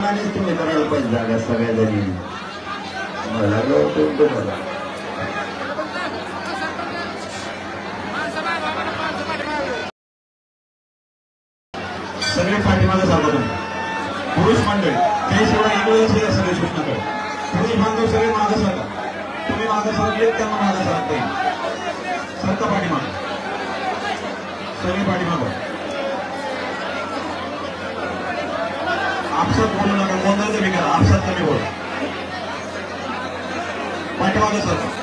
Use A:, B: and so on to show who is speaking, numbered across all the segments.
A: जागा सगळ्या जणी. मला तुम्हाला?
B: सगळे पाठीमागे सांगतो पुरुष मंडळ त्याशिवाय इंग्रज हे सगळे सूचना पुरुष बांधव सगळे मागे सांगा तुम्ही मागे सांगले त्यांना मागे सांगते येईल सरका सगळे पाठीमागे. आपसात बोलू नका गोंधळ कमी करा आपसात कमी बोला पाठीमागे सरका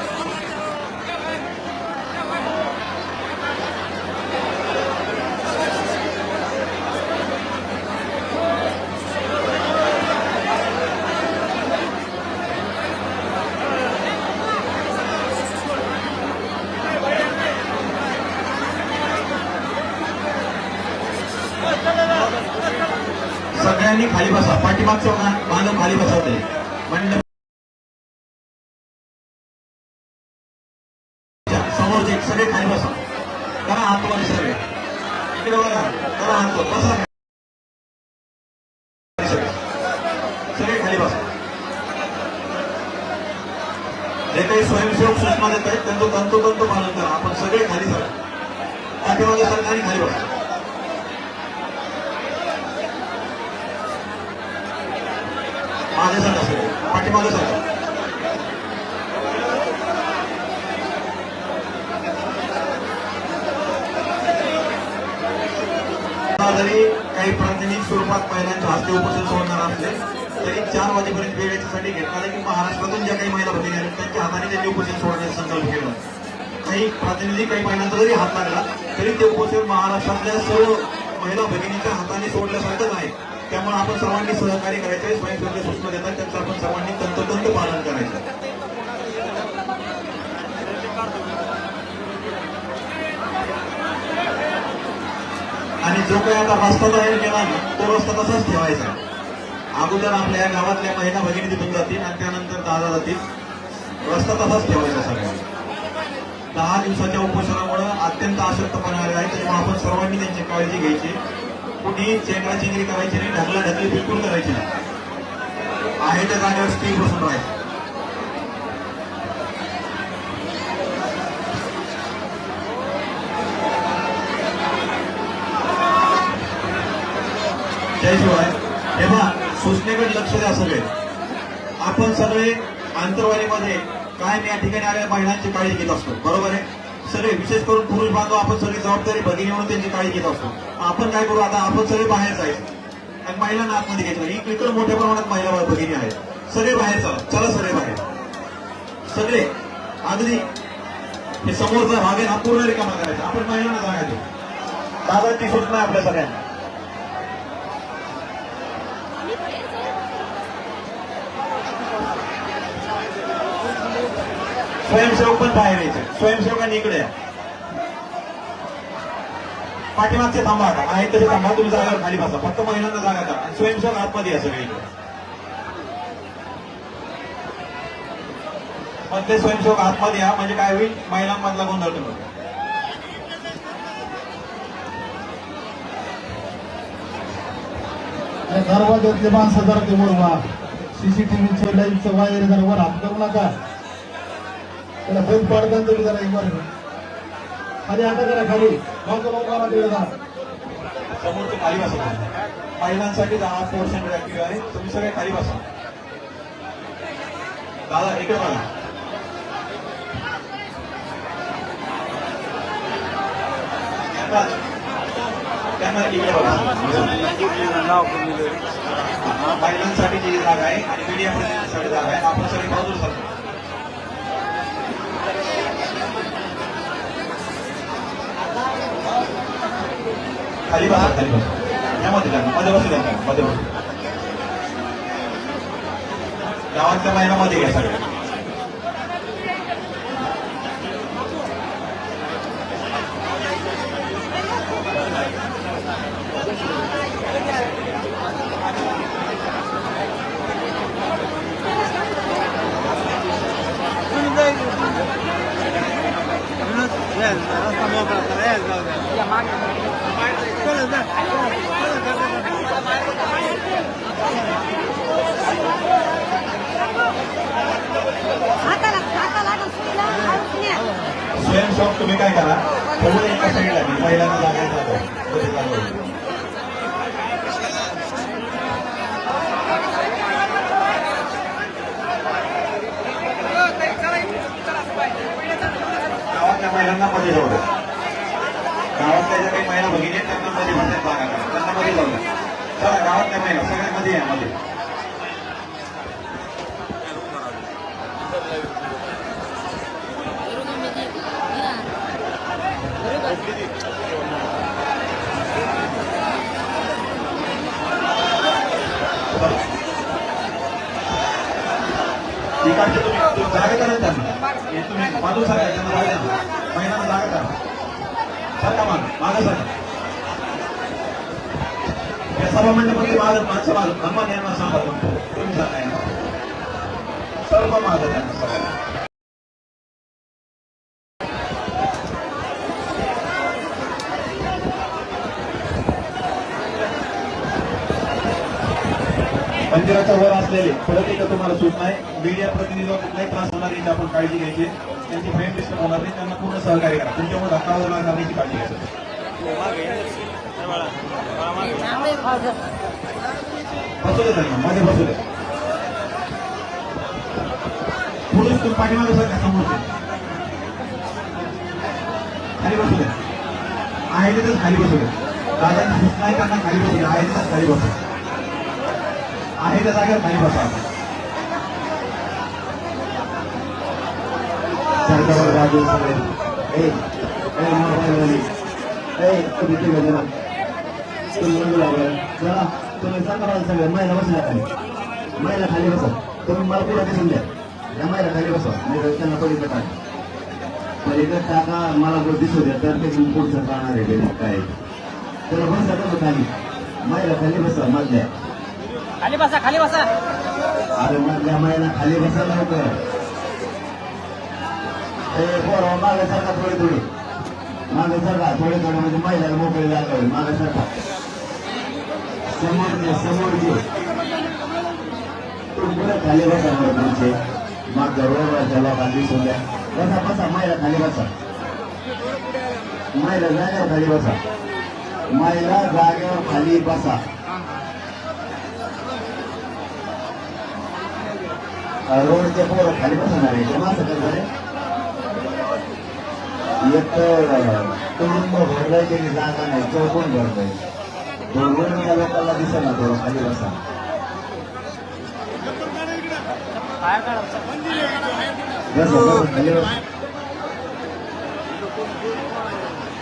B: सगळ्यांनी खाली बसा. पाठीमागचं मानव खाली बसवते म्हणलं काही प्रातिनिधिक काही महिलांचा जरी हात लागला तरी ते उपोषण महाराष्ट्रातल्या सर्व महिला भगिनीच्या हाताने सोडल्यासारखंच आहे. त्यामुळे आपण सर्वांनी सहकार्य आहे स्वयंसेवक सूचना देतात त्यांचं आपण सर्वांनी तंतोतंत पालन करायचं. आणि जो काही आता रस्ता तयार केला तो रस्ता तसाच ठेवायचा अगोदर आपल्या या गावातल्या महिला भगिनी तिथून जातील आणि त्यानंतर दादा जातील. रस्ता तसाच ठेवायचा सगळ्यांना. दहा दिवसाच्या उपोषणामुळं अत्यंत अशक्तपणा आले आहे त्यामुळे आपण सर्वांनी त्यांची काळजी घ्यायची. कुणी चेंगराचेंगरी करायची नाही ढकला ढकली बिलकुल करायची नाही. आहे त्या जागेवर स्थिर बसून राहायचं. त्याशिवाय तेव्हा सूचनेकडे लक्ष द्या सगळे. आपण सगळे काय मी या ठिकाणी आलेल्या महिलांची काळजी घेत असतो बरोबर आहे? सगळे विशेष करून पुरुष बांधव आपण सगळी जबाबदारी भगिनी म्हणून त्यांची काळजी घेत असतो. आपण काय करू आता आपण सगळे बाहेर जायचं. आणि महिलांना आतमध्ये घेतलं. ही इकडे मोठ्या प्रमाणात महिला भगिनी आहेत. सगळे बाहेर चला. चला सगळे बाहेर. सगळे अगदी हे समोरचा भाग आहे हा पूर्ण रिकामा करायचा. आपण महिलांना जागा देऊ. ती सूचना आपल्या सगळ्यांना. स्वयंसेवक पण बाहेर यायचे. स्वयंसेवकांनी इकडे या. पाठीमागचे थांबा आता. आहे तसे थांबा. तुम्ही जागा खाली बसा. फक्त महिलांना जागा द्या. आणि स्वयंसेवक आतमध्ये या सगळे इकडे. मधले स्वयंसेवक आतमध्ये या. म्हणजे काय होईल? महिलांमधला गोंधळ
C: तुम्ही दरवाज्यातले माणसं जर ते वर वा सीसीटीव्हीचं लाईटचं वायर जर वर हात करू नका. त्याला बंद पाडताना तरी जरा एक वर खाली आता करा खाली. लवकर लवकर आला तिकडे जा.
B: समोरचे खाली बसा. महिलांसाठी दहा पोर्शन ऍक्टिव्ह आहे. तुम्ही सगळे खाली बसा. दादा इकडे बघा. त्यांना इकडे बघा. महिलांसाठी जी जागा आहे आणि मीडिया जागा आहे आपण सगळे बाजूला सांगतो खाली बसा खाली बसा यामध्ये जा मध्ये बसू द्या त्यांना, मध्ये बसू गावातल्या महिलामध्ये घ्या सगळ्या
D: Yes,
B: शॉप तुम्ही काय करा थोडं एका साईडला घे. पहिल्यांदा जागा जातो मध्ये जागा होईल. गावातल्या महिलांना मध्ये जाऊ द्या गावातल्या ज्या काही महिला भगिनी आहेत त्यांना मध्ये मध्ये जागा करा त्यांना मध्ये जाऊ द्या चला गावातल्या महिला सगळ्या मध्ये या मध्ये तिकडचे तुम्ही तुम्ही जागा करा ना त्यांना हे तुम्ही बाजू सरका त्यांना जागा द्या महिलांना जागा करा सरका माग मागं सरका या सभा मंडपामध्ये माझं माणसं माझं धर्मान यांना सांगा तुम्ही तुम्ही सरका यांना. सर्व माझं त्यांना सगळ्यांना मंदिराच्या वर असलेले परत एकदा तुम्हाला सूचना आहे. मीडिया प्रतिनिधीवर कुठलाही त्रास होणार याची आपण काळजी घ्यायची. त्यांची फ्रेम डिस्टर्ब होणार नाही. त्यांना पूर्ण सहकार्य करा. तुमच्यामुळे धक्का वगैरे लागणार नाही याची काळजी घ्यायची बसू दे त्यांना. मध्ये बसू दे पुढे तुम्ही पाठीमागे सर का समोर खाली बसू दे आहे तिथेच खाली बसू दे दादांची सूचना आहे त्यांना खाली बसू दे आहे तिथेच खाली बसू. आहे त्या जागेवर खाली बसा.
A: सरकारवर राजू सगळे ए ए मोबाईलवाली ए तुम्ही लागलं चला तुम्ही सरकारवाले सगळे. महिला बसल्या खाली. महिला खाली बसा. तुम्ही मला पुढे दिसून द्या. या महिला खाली बसा. मी तर त्यांना पलीकडे टाका. पलीकडे टाका. मला जर दिसू द्या. तर ते पुढचं राहणार आहे. काय त्याला बसा तर खाली. महिला खाली बसा. मधल्या.
D: खाली बसा खाली बसा.
A: अरे मधल्या महिला खाली बसा लवकर. पोरं मागे सरका थोडी थोडी. मागे सरका थोडे थोडे म्हणजे महिलाला मोकळी जागा होईल मागे सरका. समोरचे समोर जे पुढे खाली बसा बरं तुमचे. मागच्या रोगाच्या लोकांना दिसून द्या. बसा बसा महिला खाली बसा. महिला जागेवर खाली बसा. महिला जागेवर खाली बसा. रोडचे पोरं खाली बसणार आहे. ते माणसं करणार आहे. एक तर कुटुंब भरलंय त्यांनी जागा नाही चौकून भरलंय दोघं त्या लोकांना दिसत ना थोडं खाली बसा बसा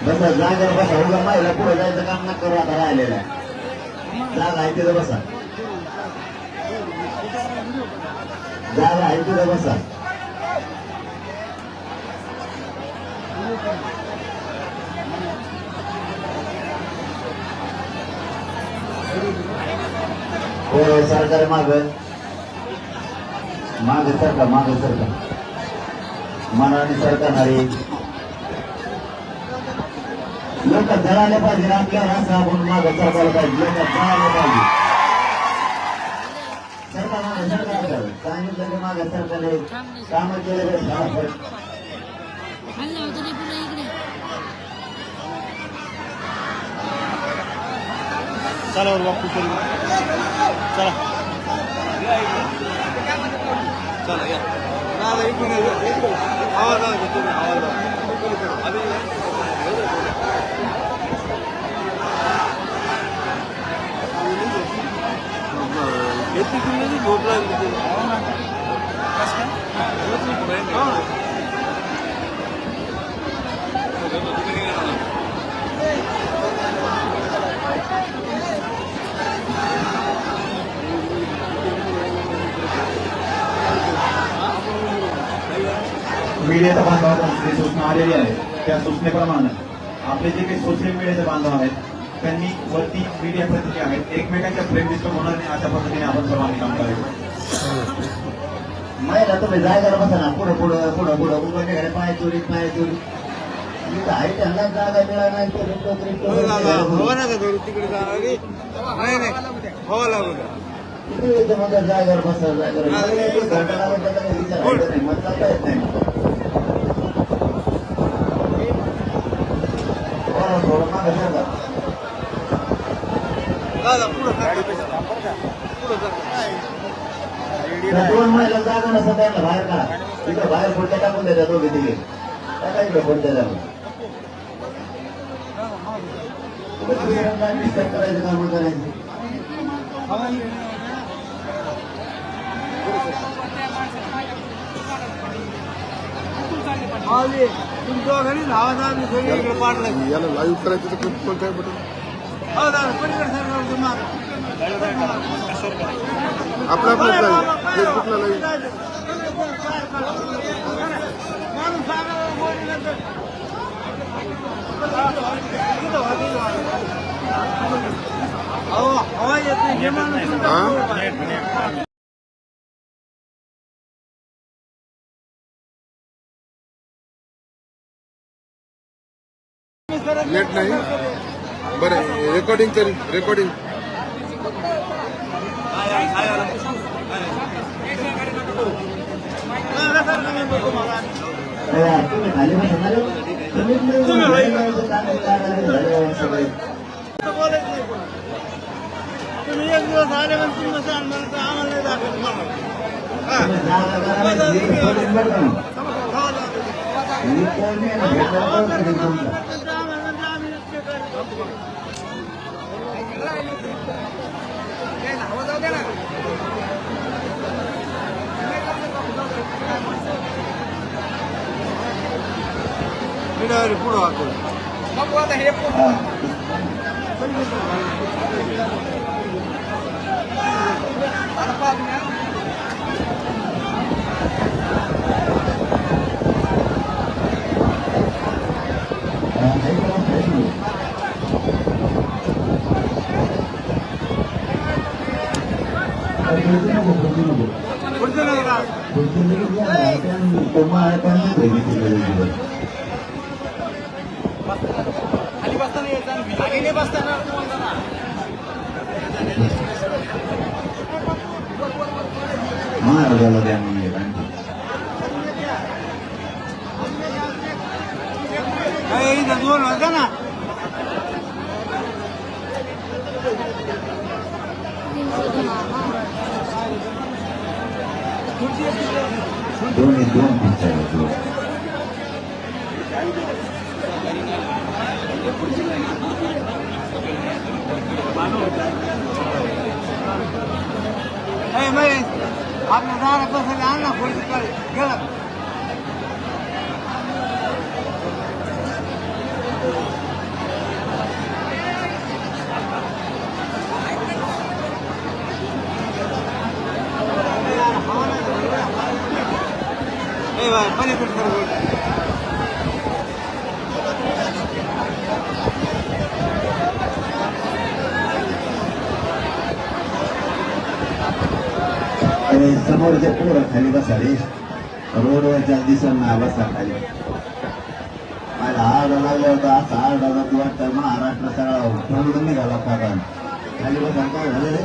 A: जागा बसा बसा जागेवर उगा माहिला पुढे जायचं काम ना करू आता राहिलेला जागा आहे तिथं बसा जागा आहे तिथं बसा हो, सरकार माग. माग सरकार माग सरकार मनाने सरकारणारे लोक जळाले पाहिजे आपल्यावर असं आपण माग सरकार पाहिजे लोक जळाले पाहिजे. सरकार माग सरकार करावं. सांगितलं की मागे सरकारने काम केले पाहिजे
E: हल्ला होता रे पुन्हा इकडे
D: चला वर बापू चला चला. चला या. दादा इकडून आवाज तुम्ही? आवाज झोप लागली
B: मीडियाचा बांधवांना जी सूचना आलेली आहे त्या सूचनेप्रमाणे आपले जे काही सोशल मीडियाचे बांधव आहेत त्यांनी वरती मीडिया प्रतिनिधी आहेत. एकमेकांच्या फ्रेम डिस्टर्ब होणार नाही अशा पद्धतीने आपण सर्वांनी काम करायचं.
A: महिला तुम्ही जायला बसा ना. पुढं पुढं पुढं पुढं. उघडण्याकडे पाय चोरी पाय चोरी. आहे त्यांना जागा मिळाला नाही
D: हो करू
A: वेळचं म्हणतात जागेवर बसा जागेवर मला काही ते घटना घटना काही विचारायचं नाही मला चालता येत नाही
D: दादा पुढं कर. पुढं कर.
A: त्या दोन महिला जागा नसतं त्यांना बाहेर काढा. इथं बाहेर पुढच्या टाकून द्या दोघे तिघे टाका इकडे दुसऱ्यांना disturb करायचं काम करायचं.
C: याला लाईव्ह करायचं तर काय बटन आपलं आपलं लाईव्ह फेसबुकला
D: नाही,
C: नेट नाही. बरं रेकॉर्डिंग करी रेकॉर्डिंग
A: अरे, तुम्ही खाली बसा ना रे. तुम्हीच नाही बोलायचं, काय काय झालं सगळे.
D: बोलायचं नाही कोणाला. तुम्ही एक दिवस आले पण तुम्ही सांग मला तर आम्हाला नाही दाखवत मला. हा.
A: तुम्ही जागा करायला हे सोडून बरं का मग.
D: हो दादा.
A: मी कोण नाही, भेटलं तर कधी तुमचं.
D: नंतर आम्हाला नंतर आम्ही इतके करू. मी डायरेक्ट पुढं वाकलो.
A: हा. हा, नाही करा, काहीच नाही. अरे, बोलू नको, बोलू नको.
D: पुढचं नाही का?
A: बोलू नको, या, आपण तुम्हा आहे पण नाही बघितली गरज.
D: खाली बसताना यायचं आणि खाली नाही बसताना तुम्हाला ना.
A: महाराजाला द्या म्हणून एक आणखी.
D: काय इथं दोन होता ना
A: दोन एक दोन खुर्च्या आहेत, दोन.
D: ए, महेश, आपल्या दारात बसायला आण ना खुर्ची काढ. गेला ए बाय पलीकडे सर
A: समोरच्या पोरं खाली बसा रे रोडवरच्या दिसांना बसा खाली मला आरडा लागला होता असा आरडा जातो वाटतं महाराष्ट्र सगळा ठरवून निघाला खाता खाली बसा काय झालं रे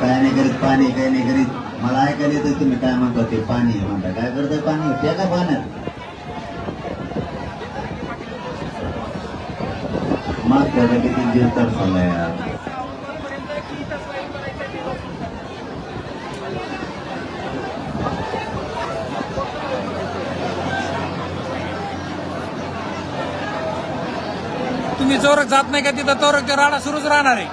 A: काय नाही करीत पाणी काय नाही करीत मला ऐकायला येतं तुम्ही काय म्हणता ते पाणी म्हणता काय करताय पाणी ते का पाण्यात मागच्या वेळेला किती जीव तरसला यार
F: जोरक जात नाही का तिथं? तोरक ते राडा सुरूच राहणार आहे.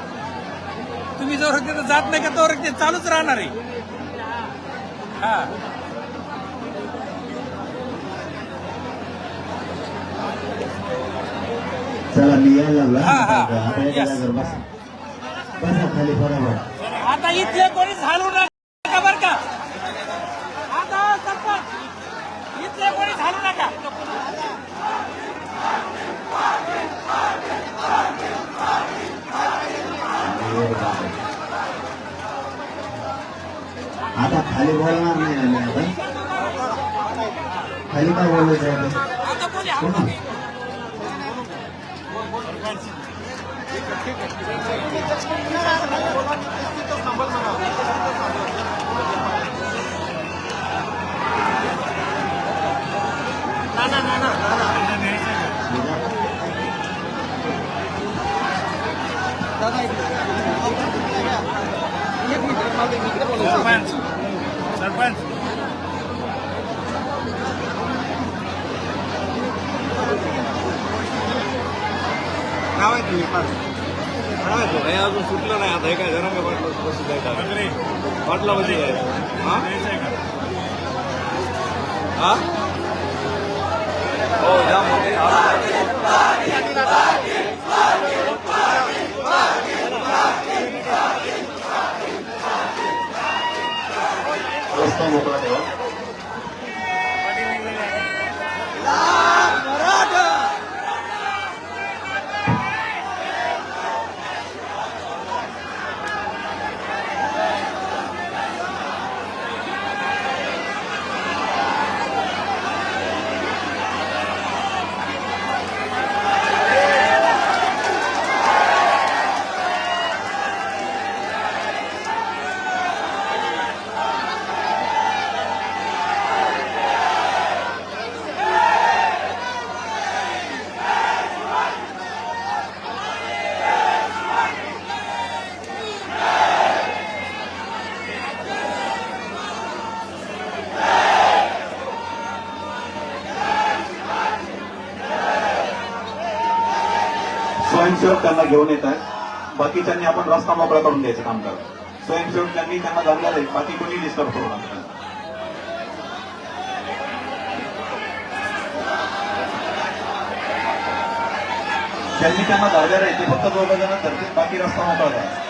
F: तुम्ही जोरक तिथं जात नाही का? तोरक ते चालूच राहणार आहे. हा.
A: आता
F: इथले कोणी झालू नका बर का.
A: खाली बोलणार नाही आम्ही आता. खाली काय बोलायचं आता?
F: दादा एक
A: मिनिट.
D: ना ना ना ना ना
A: तुझ्या-
F: सरपंच सरपंच
D: काय माहिती काय माहिती हे अजून सुटलं नाही आता हे काय जरंग पाटलं बसू जायचं पाटला बसू जायचं हा हा हो या मोठे
B: रस्ता मोकळा स्वयंसेवक त्यांना घेऊन येत आहेत. बाकीच्यांनी आपण रस्ता मोकळा करून द्यायचं काम करत स्वयंसेवक त्यांनी त्यांना जमलेलं आहे बाकी कोणी डिस्टर्ब करू नका. त्यांनी त्यांना धरलेलं आहे ते फक्त दोघं जण धरतील बाकी रस्ता मोकळा करा.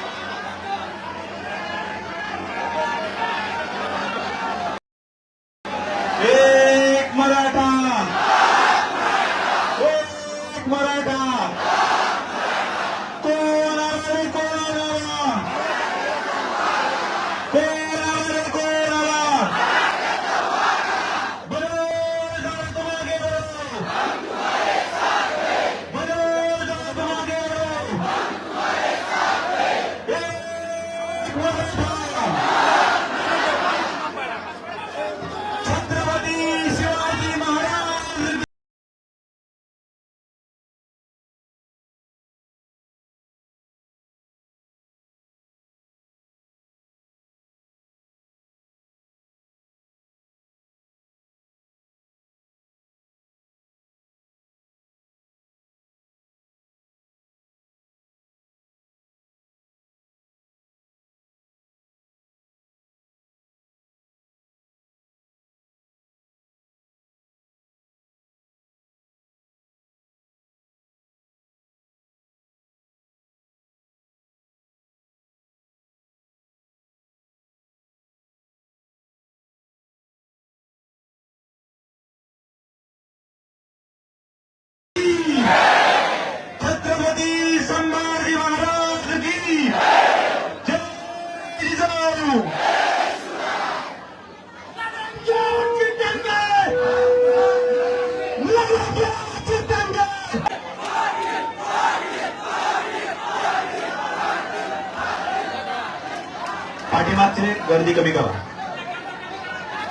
B: गर्दी कमी करा.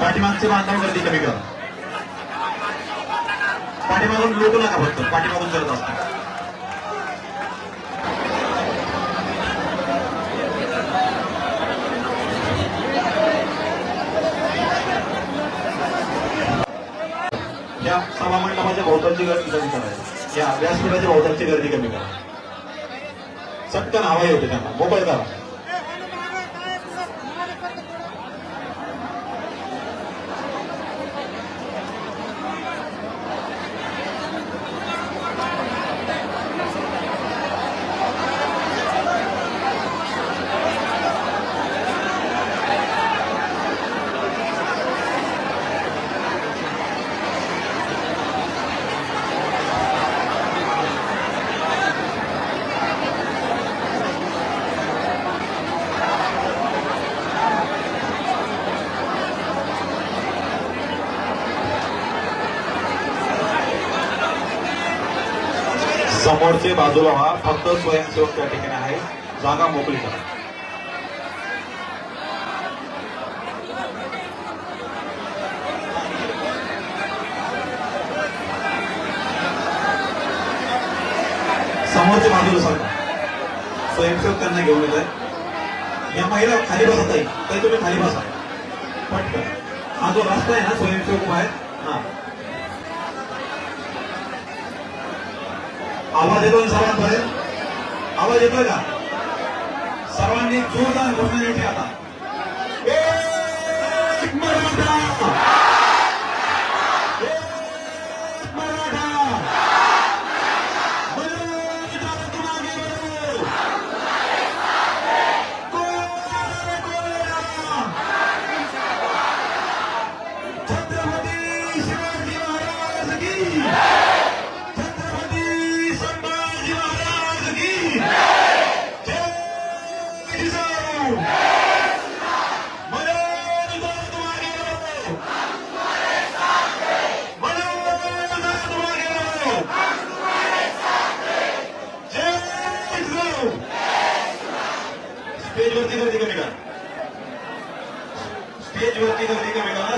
B: पाठीमागचे बांधव गर्दी कमी करा. पाठीमागून लोक नका फक्त पाठीमागून करत असतात या सभामंडपाच्या भोवतालची गर्दी कमी करा. या व्यासपीठाच्या भोवतालची गर्दी कमी करा. चटकन हवाई होते त्यांना. मोबाईल करा. समोरचे बाजूला व्हा. फक्त स्वयंसेवक त्या ठिकाणी आहे. जागा मोकळी करा. समोरच्या बाजूला सांगा. स्वयंसेवक त्यांना घेऊन येत आहे या महिला खाली बसत आहे तरी तुम्ही खाली बसा. पटकन. हा जो रस्ता आहे ना स्वयंसेवक उभा आहे हा आवाज येतोय ना सर्वांपर्यंत आवाज येतोय का? सर्वांनी जोरदार घोषणा द्यायची आता.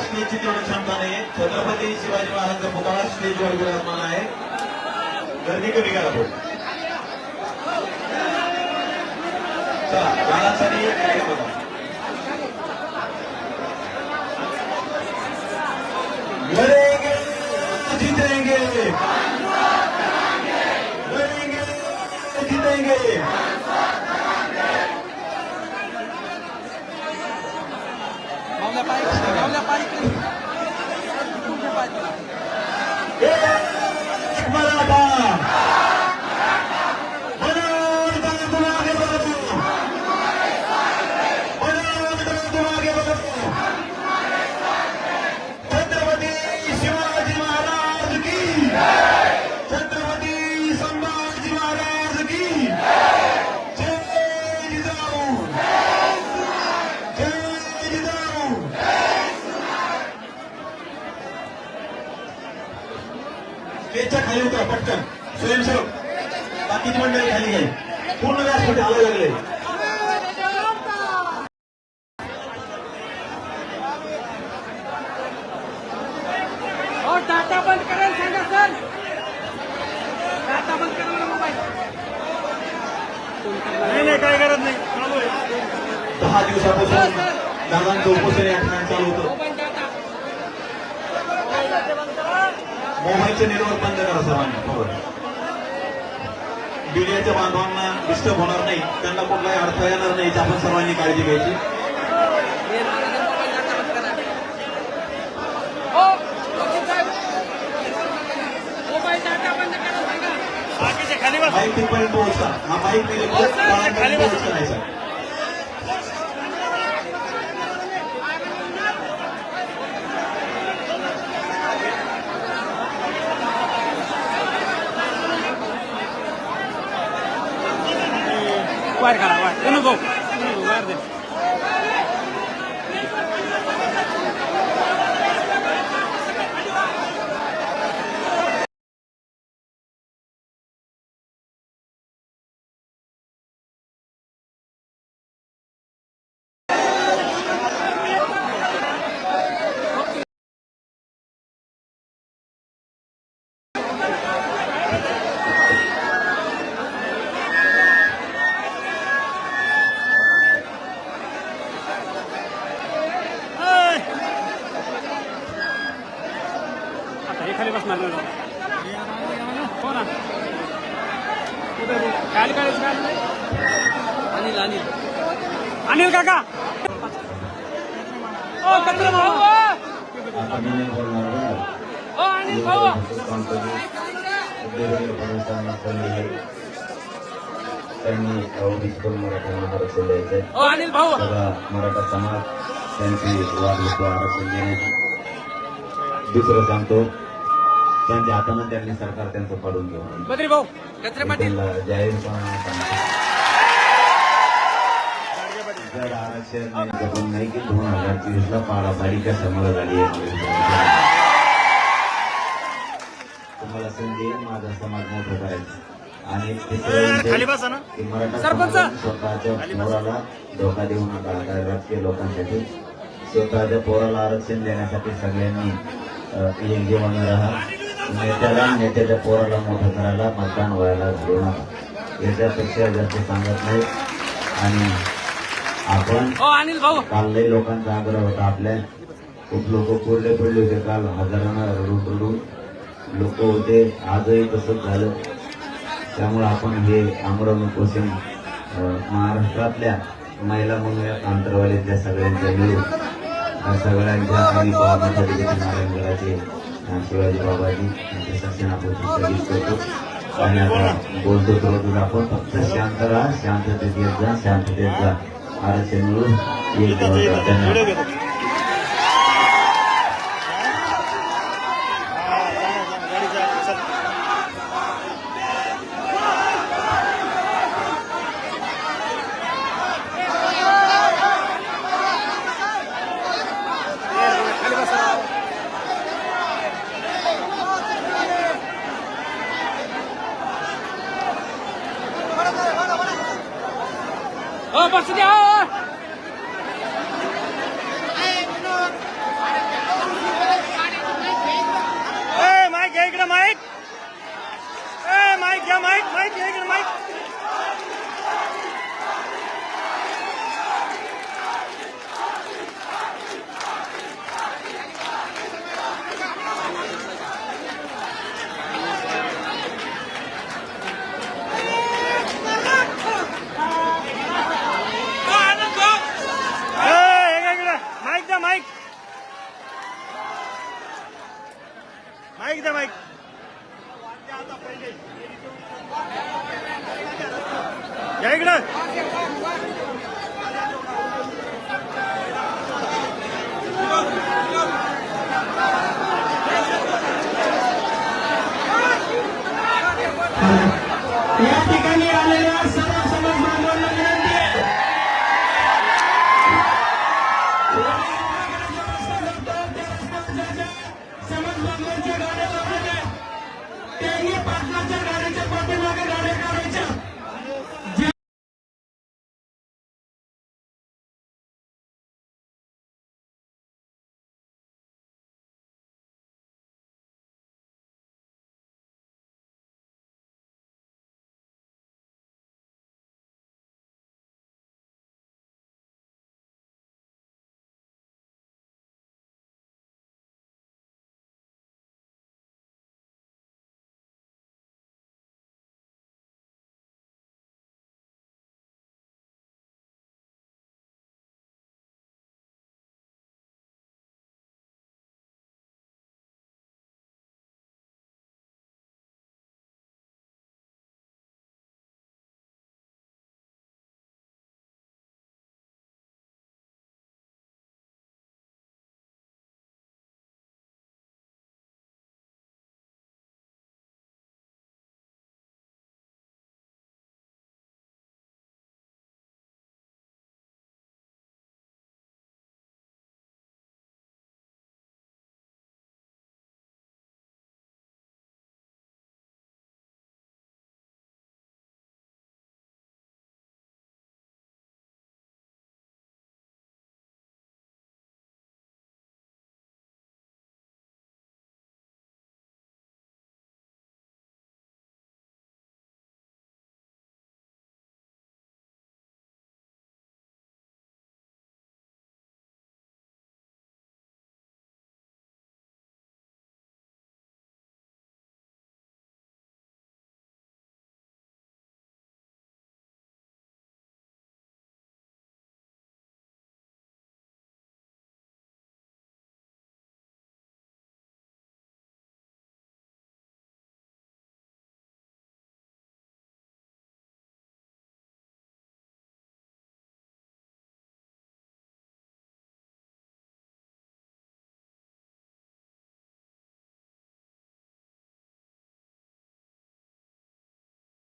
B: स्टेजची तेवढी क्षमता नाही. छत्रपती शिवाजी महाराजांचा पुतळा स्टेजवर विराजमान आहे. गर्दी कमी करा भाऊ. चला बाळासाठी लढेंगे जीतेंगे. लढेंगे जीतेंगे.
F: मावल्या पाय मावल्या पाय
B: खाली उतरा पटकन स्वयंसेवक बाकीची मंडळी खाली घ्याय पूर्ण व्यासपीठ आलं लागले
F: हो टाटा बंद करायला सांगा सर टाटा बंद करा ना मोबाईल नाही नाही काय करत नाही चालू आहे
B: दहा दिवसापासून दादांचं उपोषण या ठिकाणी चालू होतं
F: मोबाईल टाटा
B: मोबाईलचे नेटवर्क बंद करा सर्वांनी बरोबर मीडियाच्या बांधवांना डिस्टर्ब होणार नाही त्यांना कुठलाही अडथळा येणार नाही याची आपण सर्वांनी काळजी घ्यायची
F: मोबाईल टाटा बंद करा हो वकील साहेब मोबाईल टाटा बंद करा सांगा
B: बाईक तिथपर्यंत पोहोचता हा बाईक तिथे
F: सर वायर करा वायर. विनोद हे खाली बसणार नाही. हो ना कुठे बघ? खाली काढायचं का अनिल अनिल अनिल काका ओ कचरा भाऊ. ओ अनिल भाऊ.
A: त्यांनी मराठ्यांना आरक्षण
F: अनिल भाऊ
A: मराठा समाज त्यांची वागणूक आरक्षण देण्याची दुसरं सांगतो त्यांच्या हातानं त्यांनी सरकार त्यांचं पाडून घेऊ
F: बद्री भाऊ कचरे पाटील.
A: त्यांना जाहीरपणाने सांगतो जर आरक्षण नाही जपून नाही की दोन हजार चोवीस ला पाडापाडी कशामुळे झाली तुम्हाला संधी माझा समाज मोठं करायचा. आणि म्हणजे मराठा स्वतःच्या पोराला धोका देऊ नका काय राजकीय लोकांसाठी स्वतःच्या पोराला आरक्षण देण्यासाठी सगळ्यांनी एकजीवानं राहा. नेत्याला नेत्याच्या पोराला मोठं करायला मतदान व्हायला घालू नका. याच्यापेक्षा जास्त सांगत नाही. आणि आपण काल लोकांचा आग्रह होता आपल्या. खूप लोक कोरडे पडले होते काल हजारांना रडून रडून लोक होते. आजही तसंच झालं. त्यामुळे आपण हे आमरण उपोषण महाराष्ट्रातल्या महिला मंगळ्यात आंतरवालीतल्या सगळ्यांच्या मिळून या सगळ्यांच्या देखील नारायणगडाचे शिवाजी बाबाजी यांचे सक्षम आपण स्थगित करतो आणि आता बोलतो तर रोज आपण फक्त शांत राहा शांततेत येत जा शांततेत जा आरक्षण मिळून एक धन्यवाद
F: हो बस द्या हो. ए, माईक घ्या इकडे माईक ए माईक घ्या माईक माईक घ्या इकडे माईक ए, इकडे, इकडे. माईक द्या माईक माईक द्या माईक या इकडं
C: चालेल.